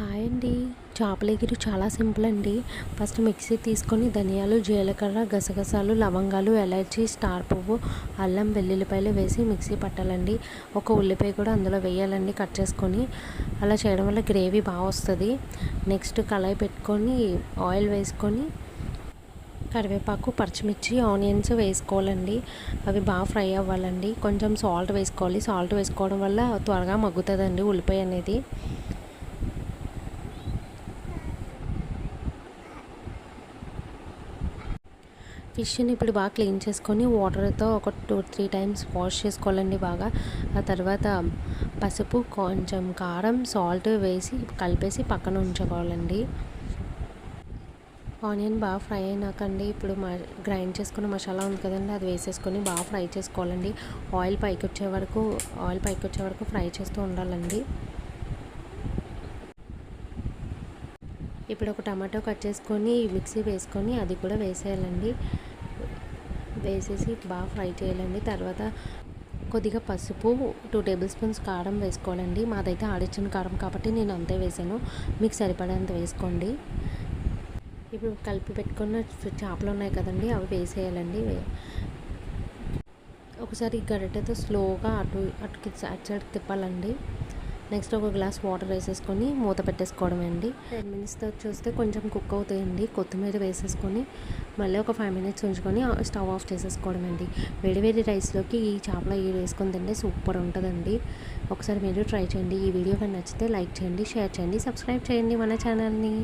Hi అండి. చేపల ఎగురు చాలా సింపుల్ అండి. ఫస్ట్ మిక్సీ తీసుకొని ధనియాలు జీలకర్ర గసగసాలు లవంగాలు ఎలర్జీ స్టార్ పువ్వు అల్లం వెల్లుల్లిపాయలు వేసి మిక్సీ పట్టాలండి. ఒక ఉల్లిపాయ కూడా అందులో వేయాలండి కట్ చేసుకొని. అలా చేయడం వల్ల గ్రేవీ బాగా వస్తుంది. నెక్స్ట్ కళాయి పెట్టుకొని ఆయిల్ వేసుకొని కరివేపాకు పచ్చిమిర్చి ఆనియన్స్ వేసుకోవాలండి. అవి బాగా ఫ్రై అవ్వాలండి. కొంచెం సాల్ట్ వేసుకోవాలి. సాల్ట్ వేసుకోవడం వల్ల త్వరగా మగ్గుతుందండి ఉల్లిపాయ అనేది. ఫిష్ని ఇప్పుడు బాగా క్లీన్ చేసుకొని వాటర్తో ఒక టూ త్రీ టైమ్స్ వాష్ చేసుకోవాలండి బాగా. ఆ తర్వాత పసుపు కొంచెం కారం సాల్ట్ వేసి కలిపేసి పక్కన ఉంచుకోవాలండి. ఆనియన్ బాగా ఫ్రై అయినాకండి. ఇప్పుడు మ గ్రైండ్ చేసుకున్న మసాలా ఉంది కదండి అది వేసేసుకొని బాగా ఫ్రై చేసుకోవాలండి. ఆయిల్ పైకి వచ్చే వరకు ఆయిల్ పైకి వచ్చే వరకు ఫ్రై చేస్తూ ఉండాలండి. ఇప్పుడు ఒక టమాటో కట్ చేసుకొని మిక్సీ వేసుకొని అది కూడా వేసేయాలండి. వేసేసి బాగా ఫ్రై చేయాలండి. తర్వాత కొద్దిగా పసుపు టూ టేబుల్ స్పూన్స్ కారం వేసుకోవాలండి. మాదైతే ఆడిచ్చిన కారం కాబట్టి నేను అంతే వేసాను. మీకు సరిపడేంత వేసుకోండి. ఇప్పుడు కలిపి పెట్టుకున్న చేపలు ఉన్నాయి కదండి అవి వేసేయాలండి. ఒకసారి గరిటెతో స్లోగా అటు అటు అటు సైడ్ తిప్పాలండి. నెక్స్ట్ ఒక గ్లాస్ వాటర్ వేసేసుకొని మూత పెట్టేసుకోవడం అండి. టెన్ మినిట్స్ తర్వాత చూస్తే కొంచెం కుక్ అవుతాయండి. కొత్తిమీర వేసేసుకొని మళ్ళీ ఒక ఫైవ్ మినిట్స్ ఉంచుకొని స్టవ్ ఆఫ్ చేసేసుకోవడం అండి. వేడి వేడి రైస్లోకి ఈ చేపల ఈ వేసుకొని తింటే సూపర్ ఉంటుందండి. ఒకసారి మీరు ట్రై చేయండి. ఈ వీడియో కానీ నచ్చితే లైక్ చేయండి షేర్ చేయండి సబ్స్క్రైబ్ చేయండి మన ఛానల్ని